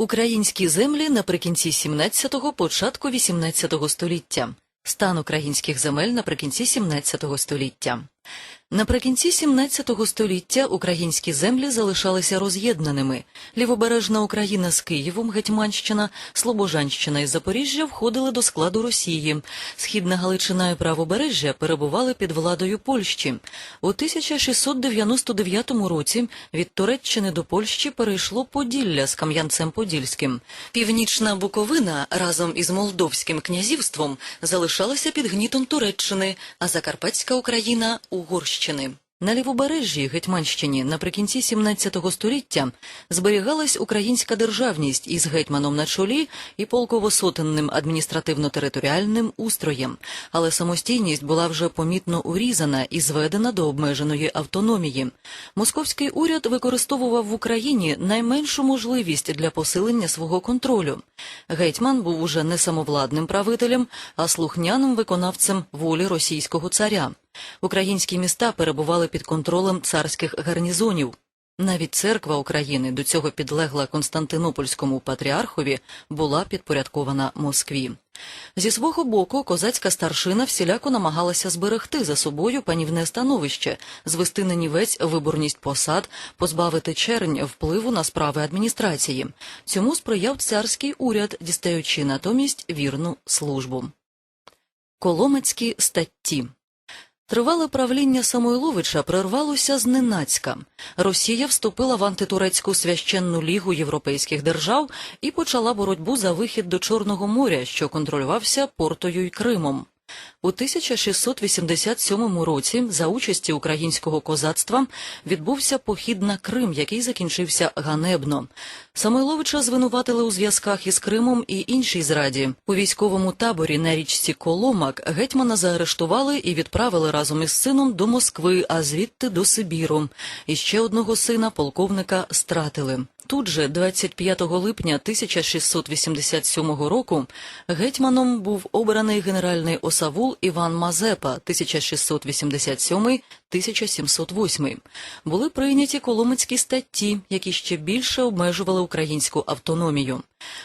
Українські землі наприкінці 17-го, початку 18-го століття. Стан українських земель наприкінці 17 століття. Наприкінці 17 століття українські землі залишалися роз'єднаними. Лівобережна Україна з Києвом, Гетьманщина, Слобожанщина і Запоріжжя входили до складу Росії. Східна Галичина і Правобережжя перебували під владою Польщі. У 1699 році від Туреччини до Польщі перейшло Поділля з Кам'янцем-Подільським. Північна Буковина разом із Молдовським князівством залишалася під гнітом Туреччини, а Закарпатська Україна – Угорщини. На лівобережжі Гетьманщині наприкінці 17 століття зберігалась українська державність із гетьманом на чолі і полково-сотенним адміністративно-територіальним устроєм, але самостійність була вже помітно урізана і зведена до обмеженої автономії. Московський уряд використовував в Україні найменшу можливість для посилення свого контролю. Гетьман був уже не самовладним правителем, а слухняним виконавцем волі російського царя. Українські міста перебували під контролем царських гарнізонів. Навіть церква України, до цього підлегла Константинопольському патріархові, була підпорядкована Москві. Зі свого боку, козацька старшина всіляко намагалася зберегти за собою панівне становище, звести на нівець виборність посад, позбавити чернь впливу на справи адміністрації. Цьому сприяв царський уряд, дістаючи натомість вірну службу. Коломецькі статті Тривале правління Самойловича прервалося зненацька. Росія вступила в антитурецьку священну лігу європейських держав і почала боротьбу за вихід до Чорного моря, що контролювався Портою й Кримом. У 1687 році за участі українського козацтва відбувся похід на Крим, який закінчився ганебно. Самойловича звинуватили у зв'язках із Кримом і іншій зраді. У військовому таборі на річці Коломак гетьмана заарештували і відправили разом із сином до Москви, а звідти до Сибіру. І ще одного сина, полковника, стратили. Тут же, 25 липня 1687 року, гетьманом був обраний генеральний осавул Іван Мазепа 1687-1708. Були прийняті коломицькі статті, які ще більше обмежували українську автономію.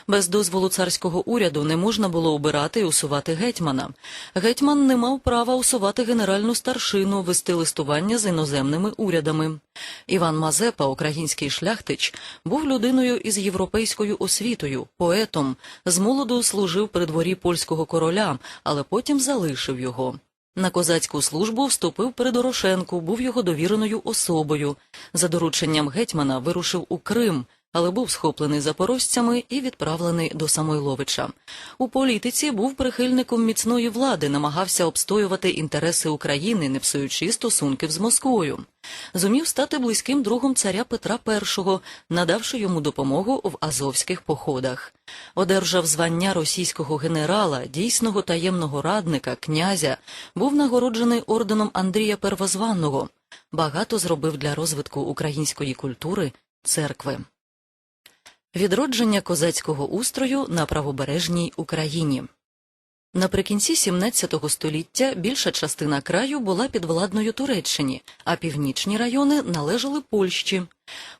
Без дозволу царського уряду не можна було обирати і усувати гетьмана. Гетьман не мав права усувати генеральну старшину, вести листування з іноземними урядами. Іван Мазепа, український шляхтич, був людиною із європейською освітою, поетом, з молоду служив при дворі польського короля, але потім залишив його. На козацьку службу вступив перед Орошенко був його довіреною особою. За дорученням гетьмана вирушив у Крим, але був схоплений запорожцями і відправлений до Самойловича. У політиці був прихильником міцної влади, намагався обстоювати інтереси України, не псуючи стосунків з Москвою. Зумів стати близьким другом царя Петра І, надавши йому допомогу в азовських походах. Одержав звання російського генерала, дійсного таємного радника, князя, був нагороджений орденом Андрія Первозванного. Багато зробив для розвитку української культури, церкви. Відродження козацького устрою на правобережній Україні. Наприкінці 17 століття більша частина краю була підвладною Туреччині, а північні райони належали Польщі.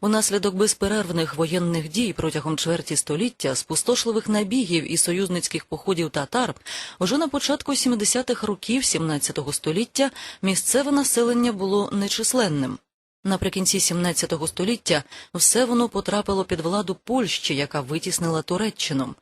Унаслідок безперервних воєнних дій протягом чверті століття, спустошливих набігів і союзницьких походів татар, уже на початку 70-х років 17 століття місцеве населення було нечисленним. Наприкінці 17 століття все воно потрапило під владу Польщі, яка витіснила Туреччину.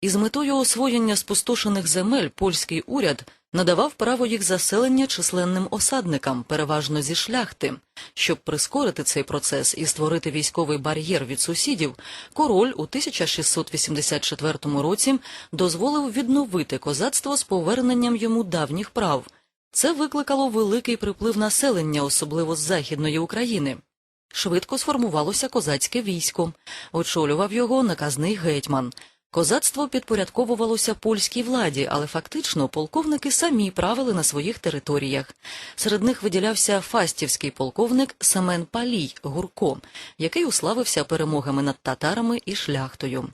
Із метою освоєння спустошених земель польський уряд надавав право їх заселення численним осадникам, переважно зі шляхти. Щоб прискорити цей процес і створити військовий бар'єр від сусідів, король у 1684 році дозволив відновити козацтво з поверненням йому давніх прав. Це викликало великий приплив населення, особливо з Західної України. Швидко сформувалося козацьке військо. Очолював його наказний гетьман. Козацтво підпорядковувалося польській владі, але фактично полковники самі правили на своїх територіях. Серед них виділявся фастівський полковник Семен Палій Гурко, який уславився перемогами над татарами і шляхтою.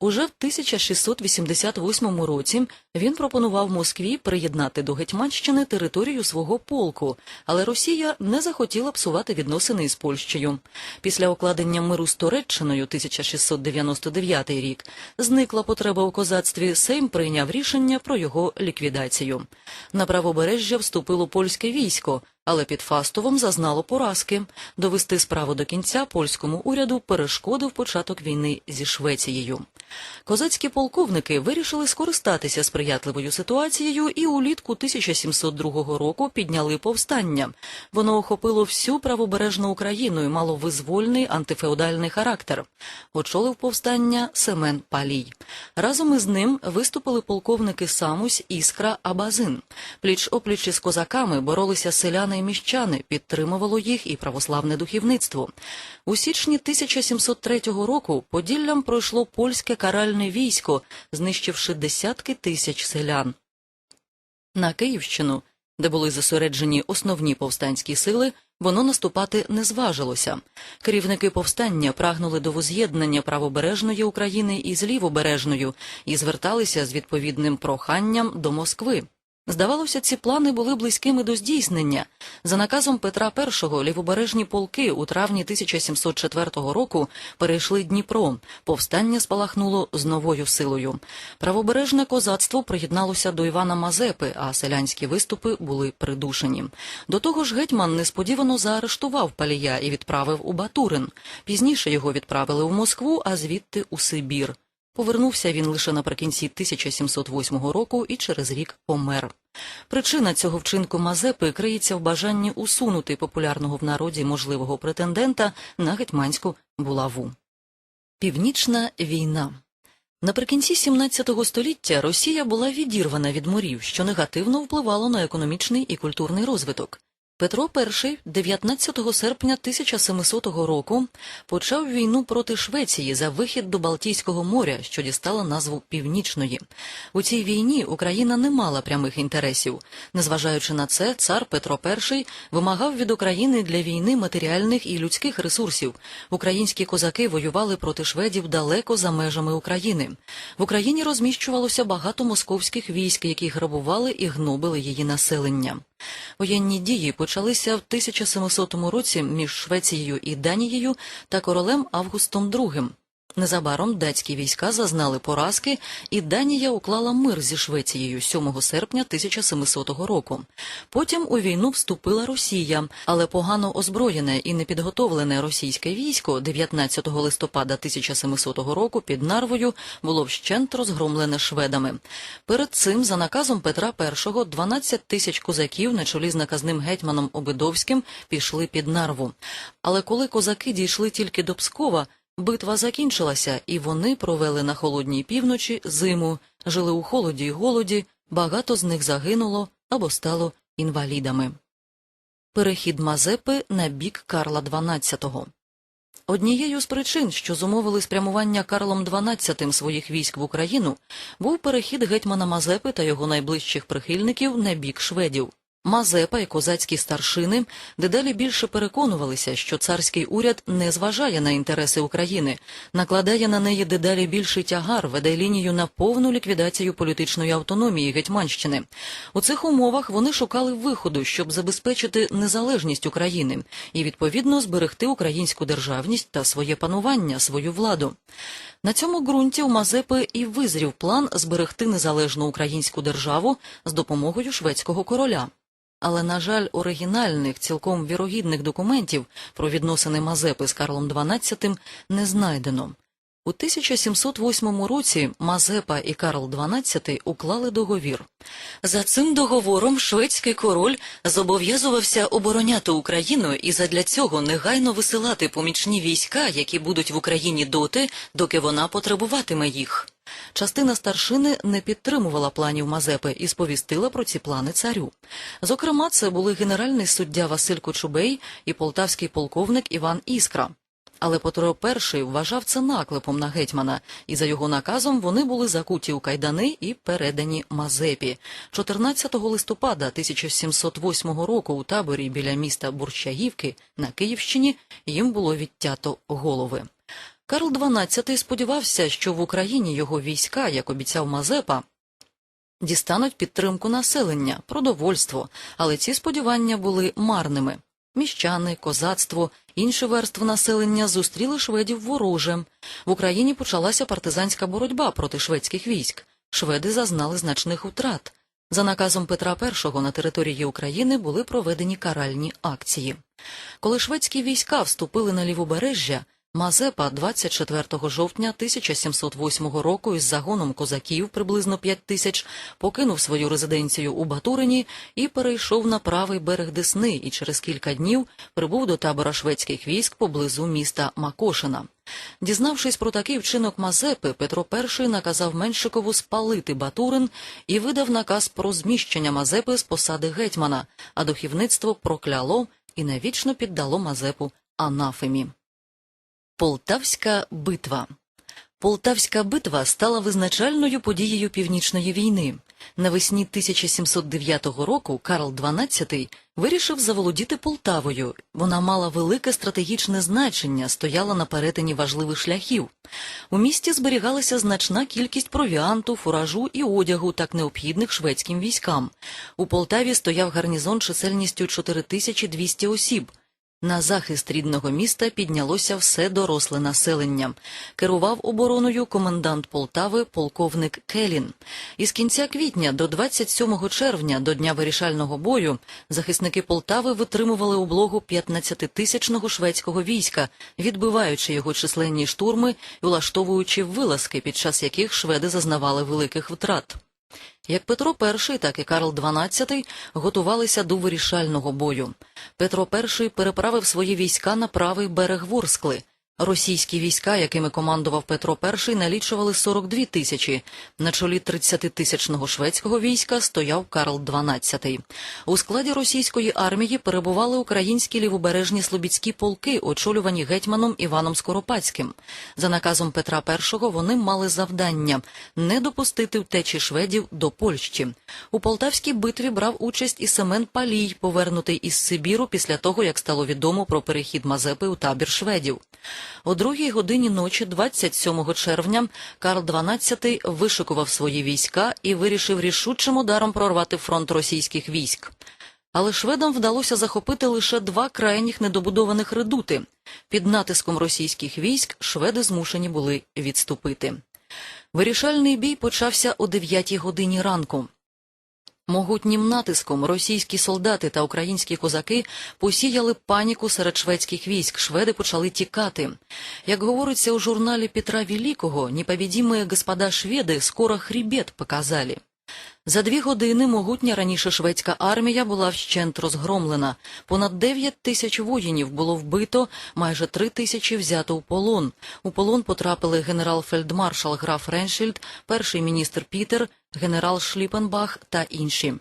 Уже в 1688 році він пропонував Москві приєднати до Гетьманщини територію свого полку, але Росія не захотіла псувати відносини із Польщею. Після укладення миру з Туреччиною 1699 рік зникла потреба у козацтві. Сейм прийняв рішення про його ліквідацію. На правобережжя вступило польське військо, але під Фастовом зазнало поразки. Довести справу до кінця польському уряду перешкодив початок війни зі Швецією. Козацькі полковники вирішили скористатися сприятливою ситуацією і улітку 1702 року підняли повстання. Воно охопило всю правобережну Україну і мало визвольний антифеодальний характер. Очолив повстання Семен Палій. Разом із ним виступили полковники Самусь, Іскра, Абазин. Пліч опліч із козаками боролися селяни і міщани, підтримувало їх і православне духовництво. У січні 1703 року Поділлям пройшло польське каральне військо, знищивши десятки тисяч селян. На Київщину, де були зосереджені основні повстанські сили, воно наступати не зважилося. Керівники повстання прагнули до воз'єднання правобережної України із лівобережною і зверталися з відповідним проханням до Москви. Здавалося, ці плани були близькими до здійснення. За наказом Петра І лівобережні полки у травні 1704 року перейшли Дніпро. Повстання спалахнуло з новою силою. Правобережне козацтво приєдналося до Івана Мазепи, а селянські виступи були придушені. До того ж, гетьман несподівано заарештував палія і відправив у Батурин. Пізніше його відправили у Москву, а звідти у Сибір. Повернувся він лише наприкінці 1708 року і через рік помер. Причина цього вчинку Мазепи криється в бажанні усунути популярного в народі можливого претендента на гетьманську булаву. Північна війна Наприкінці 17 століття Росія була відірвана від морів, що негативно впливало на економічний і культурний розвиток. Петро І 19 серпня 1700 року почав війну проти Швеції за вихід до Балтійського моря, що дістала назву Північної. У цій війні Україна не мала прямих інтересів. Незважаючи на це, цар Петро І вимагав від України для війни матеріальних і людських ресурсів. Українські козаки воювали проти шведів далеко за межами України. В Україні розміщувалося багато московських військ, які грабували і гнобили її населення. Воєнні дії почалися в 1700 році між Швецією і Данією та королем Августом II. Незабаром датські війська зазнали поразки, і Данія уклала мир зі Швецією 7 серпня 1700 року. Потім у війну вступила Росія, але погано озброєне і непідготовлене російське військо 19 листопада 1700 року під Нарвою було вщент розгромлене шведами. Перед цим, за наказом Петра І, 12 тисяч козаків на чолі з наказним гетьманом Обидовським пішли під Нарву. Але коли козаки дійшли тільки до Пскова, Битва закінчилася, і вони провели на холодній півночі зиму, жили у холоді й голоді, багато з них загинуло або стало інвалідами. Перехід Мазепи на бік Карла XII Однією з причин, що зумовили спрямування Карлом XII своїх військ в Україну, був перехід гетьмана Мазепи та його найближчих прихильників на бік шведів. Мазепа і козацькі старшини дедалі більше переконувалися, що царський уряд не зважає на інтереси України, накладає на неї дедалі більший тягар, веде лінію на повну ліквідацію політичної автономії Гетьманщини. У цих умовах вони шукали виходу, щоб забезпечити незалежність України і відповідно зберегти українську державність та своє панування, свою владу. На цьому ґрунті у Мазепи і визрів план зберегти незалежну українську державу з допомогою шведського короля. Але, на жаль, оригінальних, цілком вірогідних документів про відносини Мазепи з Карлом XII не знайдено. У 1708 році Мазепа і Карл XII уклали договір. За цим договором шведський король зобов'язувався обороняти Україну і задля цього негайно висилати помічні війська, які будуть в Україні доти, доки вона потребуватиме їх. Частина старшини не підтримувала планів Мазепи і сповістила про ці плани царю. Зокрема, це були генеральний суддя Василь Кочубей і полтавський полковник Іван Іскра. Але Петро І вважав це наклепом на гетьмана, і за його наказом вони були закуті у кайдани і передані Мазепі. 14 листопада 1708 року у таборі біля міста Бурчагівки на Київщині їм було відтято голови. Карл XII сподівався, що в Україні його війська, як обіцяв Мазепа, дістануть підтримку населення, продовольство, але ці сподівання були марними. Міщани, козацтво, інші верстви населення зустріли шведів ворожим. В Україні почалася партизанська боротьба проти шведських військ. Шведи зазнали значних втрат. За наказом Петра І на території України були проведені каральні акції. Коли шведські війська вступили на лівобережжя, Мазепа 24 жовтня 1708 року із загоном козаків приблизно 5 тисяч покинув свою резиденцію у Батурині і перейшов на правий берег Десни і через кілька днів прибув до табора шведських військ поблизу міста Макошина. Дізнавшись про такий вчинок Мазепи, Петро І наказав Меншикову спалити Батурин і видав наказ про зміщення Мазепи з посади гетьмана, а духовництво прокляло і навічно піддало Мазепу анафемі. Полтавська битва Полтавська битва стала визначальною подією Північної війни. Навесні 1709 року Карл XII вирішив заволодіти Полтавою. Вона мала велике стратегічне значення, стояла на перетині важливих шляхів. У місті зберігалася значна кількість провіанту, фуражу і одягу, так необхідних шведським військам. У Полтаві стояв гарнізон чисельністю 4200 осіб. На захист рідного міста піднялося все доросле населення. Керував обороною комендант Полтави полковник Келін. Із кінця квітня до 27 червня, до дня вирішального бою, захисники Полтави витримували облогу 15-тисячного шведського війська, відбиваючи його численні штурми і влаштовуючи вилазки, під час яких шведи зазнавали великих втрат. Як Петро І, так і Карл XII готувалися до вирішального бою. Петро І переправив свої війська на правий берег Ворскли. Російські війська, якими командував Петро І, налічували 42 тисячі. На чолі 30-тисячного шведського війська стояв Карл XII. У складі російської армії перебували українські лівобережні слобідські полки, очолювані гетьманом Іваном Скоропадським. За наказом Петра І вони мали завдання не допустити втечі шведів до Польщі. У Полтавській битві брав участь і Семен Палій, повернутий із Сибіру після того, як стало відомо про перехід Мазепи у табір шведів. О другій годині ночі, 27 червня, Карл XII вишикував свої війська і вирішив рішучим ударом прорвати фронт російських військ. Але шведам вдалося захопити лише два крайніх недобудованих редути. Під натиском російських військ шведи змушені були відступити. Вирішальний бій почався о 9 годині ранку. Могутнім натиском російські солдати та українські козаки посіяли паніку серед шведських військ. Шведи почали тікати. Як говориться у журналі Петра Великого, непобідімі господа шведи скоро хребет показали. За дві години могутня раніше шведська армія була вщент розгромлена. Понад 9 тисяч воїнів було вбито, майже 3 тисячі взято у полон. У полон потрапили генерал-фельдмаршал граф Реншільд, перший міністр Пітер, генерал Шліпенбах та інші.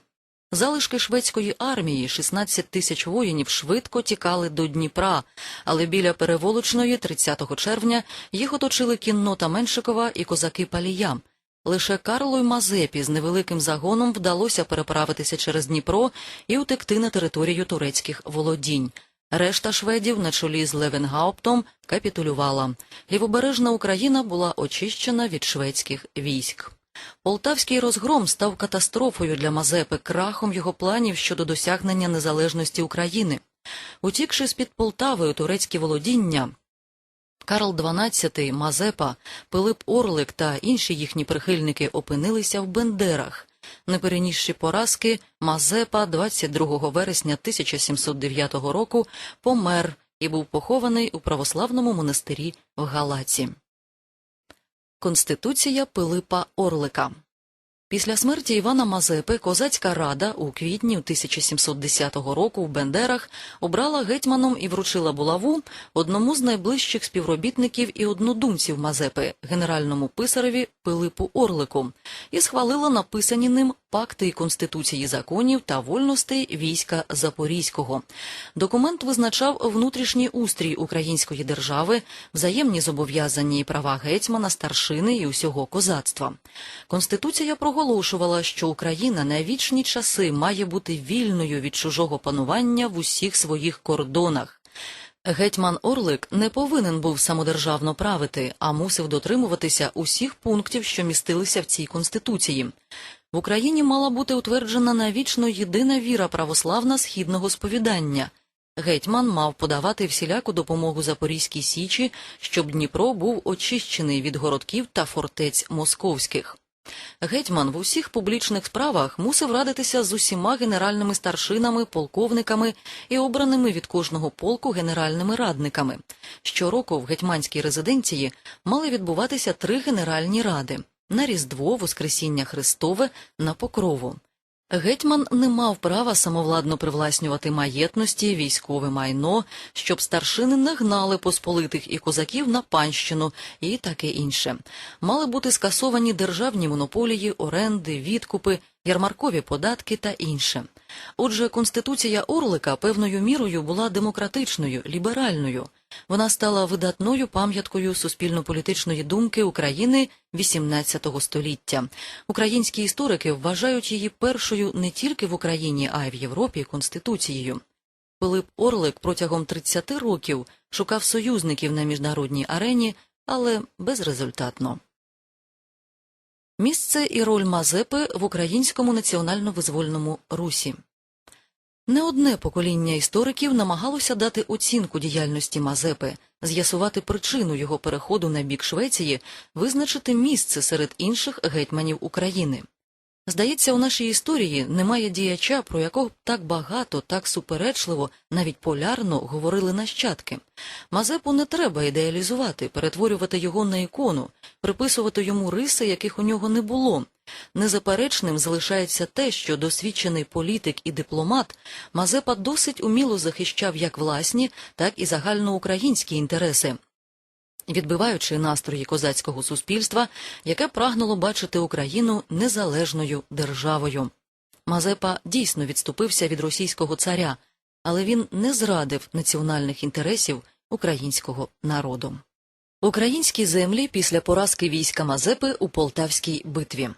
Залишки шведської армії, 16 тисяч воїнів, швидко тікали до Дніпра, але біля переволочної, 30 червня, їх оточили кіннота Меншикова і козаки Палія. Лише Карлу й Мазепі з невеликим загоном вдалося переправитися через Дніпро і утекти на територію турецьких володінь. Решта шведів на чолі з Левенгауптом капітулювала. Лівобережна Україна була очищена від шведських військ. Полтавський розгром став катастрофою для Мазепи, крахом його планів щодо досягнення незалежності України. Утікши з-під Полтави у турецькі володіння, Карл XII, Мазепа, Пилип Орлик та інші їхні прихильники опинилися в Бендерах. Не перенісши поразки, Мазепа 22 вересня 1709 року помер і був похований у православному монастирі в Галаці. Конституція Пилипа Орлика Після смерті Івана Мазепи козацька рада у квітні 1710 року в Бендерах обрала гетьманом і вручила булаву одному з найближчих співробітників і однодумців Мазепи, генеральному писареві Пилипу Орлику, і схвалила написані ним пакти і конституції законів та вольностей війська Запорізького. Документ визначав внутрішній устрій української держави, взаємні зобов'язання і права гетьмана, старшини і усього козацтва. Конституція проголошувала, що Україна на вічні часи має бути вільною від чужого панування в усіх своїх кордонах. Гетьман Орлик не повинен був самодержавно правити, а мусив дотримуватися усіх пунктів, що містилися в цій конституції. В Україні мала бути утверджена навічно єдина віра православна східного сповідання. Гетьман мав подавати всіляку допомогу Запорізькій січі, щоб Дніпро був очищений від городків та фортець московських. Гетьман в усіх публічних справах мусив радитися з усіма генеральними старшинами, полковниками і обраними від кожного полку генеральними радниками. Щороку в гетьманській резиденції мали відбуватися три генеральні ради на Різдво, Воскресіння Христове, на Покрову. Гетьман не мав права самовладно привласнювати маєтності, військове майно, щоб старшини не гнали посполитих і козаків на панщину і таке інше. Мали бути скасовані державні монополії, оренди, відкупи, ярмаркові податки та інше. Отже, конституція Орлика певною мірою була демократичною, ліберальною. Вона стала видатною пам'яткою суспільно-політичної думки України XVIII століття. Українські історики вважають її першою не тільки в Україні, а й в Європі конституцією. Пилип Орлик протягом 30 років шукав союзників на міжнародній арені, але безрезультатно. Місце і роль Мазепи в українському національно-визвольному русі. Не одне покоління істориків намагалося дати оцінку діяльності Мазепи, з'ясувати причину його переходу на бік Швеції, визначити місце серед інших гетьманів України. Здається, у нашій історії немає діяча, про якого так багато, так суперечливо, навіть полярно говорили нащадки. Мазепу не треба ідеалізувати, перетворювати його на ікону, приписувати йому риси, яких у нього не було. Незаперечним залишається те, що досвідчений політик і дипломат Мазепа досить уміло захищав як власні, так і загальноукраїнські інтереси, відбиваючи настрої козацького суспільства, яке прагнуло бачити Україну незалежною державою. Мазепа дійсно відступився від російського царя, але він не зрадив національних інтересів українського народу. Українські землі після поразки війська Мазепи у Полтавській битві.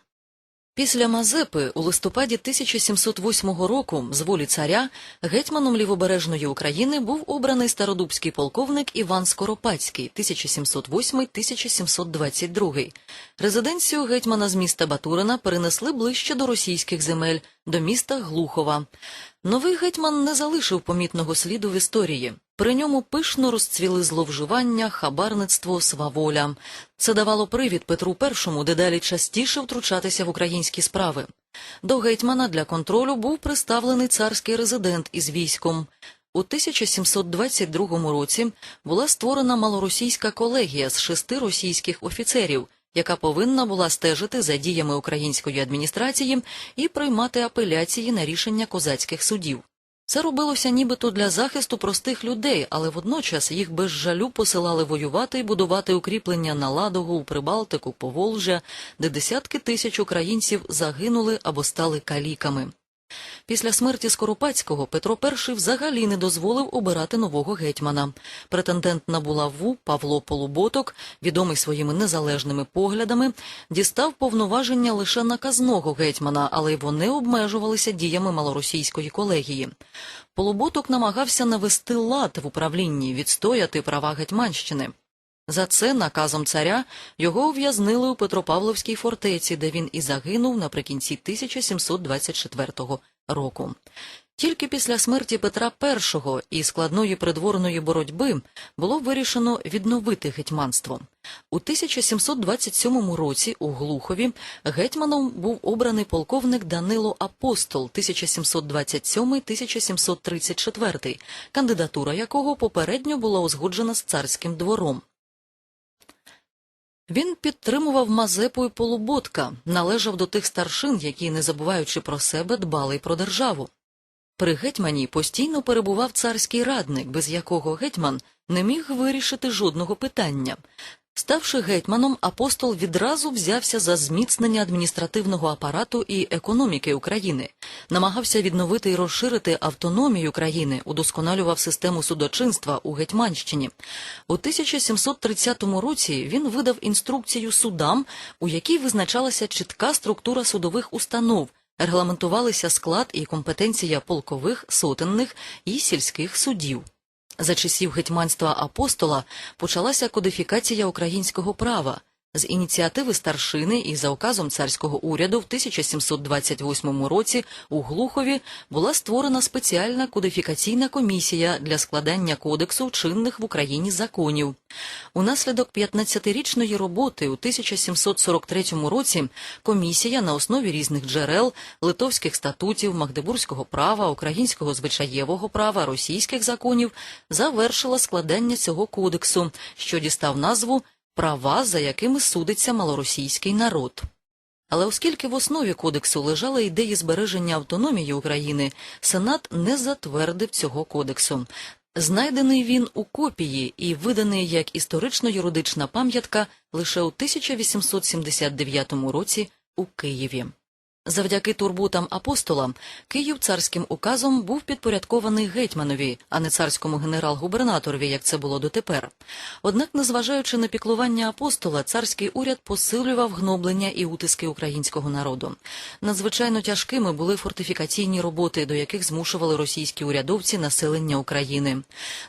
Після Мазепи у листопаді 1708 року з волі царя гетьманом лівобережної України був обраний стародубський полковник Іван Скоропадський 1708-1722. Резиденцію гетьмана з міста Батурина перенесли ближче до російських земель, до міста Глухова. Новий гетьман не залишив помітного сліду в історії. При ньому пишно розцвіли зловживання, хабарництво, сваволя. Це давало привід Петру І дедалі частіше втручатися в українські справи. До гетьмана для контролю був приставлений царський резидент із військом. У 1722 році була створена малоросійська колегія з шести російських офіцерів, яка повинна була стежити за діями української адміністрації і приймати апеляції на рішення козацьких судів. Це робилося нібито для захисту простих людей, але водночас їх без жалю посилали воювати і будувати укріплення на Ладогу, у Прибалтику, Поволжя, де десятки тисяч українців загинули або стали каліками. Після смерті Скоропадського Петро І взагалі не дозволив обирати нового гетьмана. Претендент на булаву Павло Полуботок, відомий своїми незалежними поглядами, дістав повноваження лише наказного гетьмана, але й вони обмежувалися діями малоросійської колегії. Полуботок намагався навести лад в управлінні, відстояти права Гетьманщини. За це наказом царя його ув'язнили у Петропавловській фортеці, де він і загинув наприкінці 1724 року. Тільки після смерті Петра І і складної придворної боротьби було вирішено відновити гетьманство. У 1727 році у Глухові гетьманом був обраний полковник Данило Апостол 1727-1734, кандидатура якого попередньо була узгоджена з царським двором. Він підтримував Мазепу і Полуботка, належав до тих старшин, які, не забуваючи про себе, дбали й про державу. При гетьмані постійно перебував царський радник, без якого гетьман не міг вирішити жодного питання. Ставши гетьманом, апостол відразу взявся за зміцнення адміністративного апарату і економіки України, намагався відновити і розширити автономію країни, удосконалював систему судочинства у Гетьманщині. У 1730 році він видав інструкцію судам, у якій визначалася чітка структура судових установ, регламентувалися склад і компетенція полкових, сотенних і сільських судів. За часів гетьманства апостола почалася кодифікація українського права. З ініціативи старшини і за указом царського уряду в 1728 році у Глухові була створена спеціальна кодифікаційна комісія для складання кодексу чинних в Україні законів. Унаслідок 15-річної роботи у 1743 році комісія на основі різних джерел литовських статутів, магдебурзького права, українського звичаєвого права, російських законів завершила складання цього кодексу, що дістав назву права, за якими судиться малоросійський народ. Але оскільки в основі кодексу лежали ідеї збереження автономії України, Сенат не затвердив цього кодексу. Знайдений він у копії і виданий як історично-юридична пам'ятка лише у 1879 році у Києві. Завдяки турботам апостола Київ царським указом був підпорядкований гетьманові, а не царському генерал-губернаторові, як це було дотепер. Однак, незважаючи на піклування апостола, царський уряд посилював гноблення і утиски українського народу. Надзвичайно тяжкими були фортифікаційні роботи, до яких змушували російські урядовці населення України.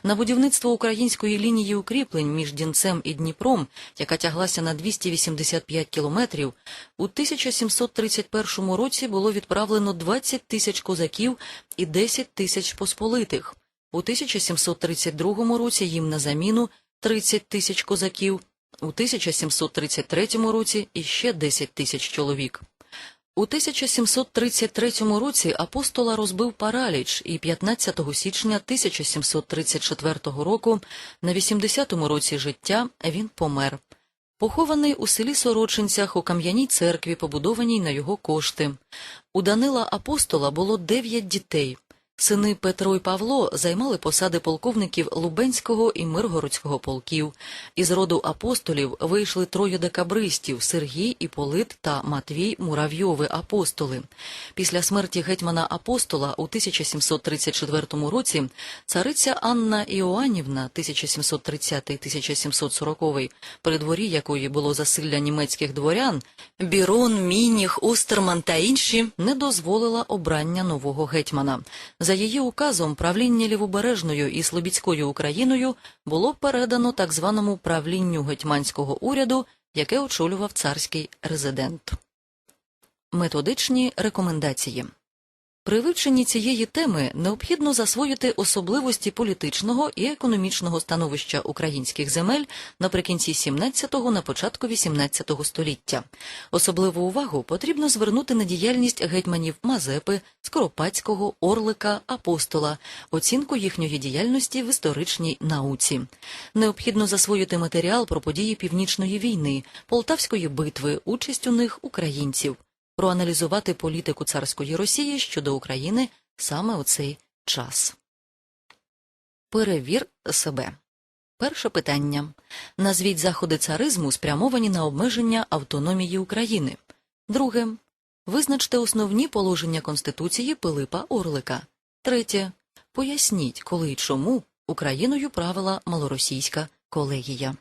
На будівництво української лінії укріплень між Дінцем і Дніпром, яка тяглася на 285 кілометрів, у 1731 році було відправлено 20 тисяч козаків і 10 тисяч посполитих. У 1732 році їм на заміну 30 тисяч козаків, у 1733 році іще 10 тисяч чоловік. У 1733 році апостола розбив параліч, і 15 січня 1734 року, на 80-му році життя, він помер. Похований у селі Сорочинцях у кам'яній церкві, побудованій на його кошти. У Данила Апостола було дев'ять дітей. Сини Петро і Павло займали посади полковників Лубенського і Миргородського полків. Із роду апостолів вийшли троє декабристів Сергій, Іполит та Матвій Муравйови апостоли. Після смерті гетьмана апостола у 1734 році цариця Анна Іоанівна 1730-1740, при дворі якої було засилля німецьких дворян, Бірон, Мініх, Остерман та інші не дозволила обрання нового гетьмана. За її указом правління Лівобережною і Слобідською Україною було передано так званому правлінню гетьманського уряду, яке очолював царський резидент. Методичні рекомендації при вивченні цієї теми необхідно засвоїти особливості політичного і економічного становища українських земель наприкінці 17-го, на початку 18-го століття. Особливу увагу потрібно звернути на діяльність гетьманів Мазепи, Скоропадського, Орлика, Апостола, оцінку їхньої діяльності в історичній науці. Необхідно засвоїти матеріал про події Північної війни, Полтавської битви, участь у них українців проаналізувати політику царської Росії щодо України саме у цей час. Перевір себе. Перше питання. Назвіть заходи царизму, спрямовані на обмеження автономії України. Друге. Визначте основні положення Конституції Пилипа Орлика. Третє. Поясніть, коли і чому Україною правила малоросійська колегія.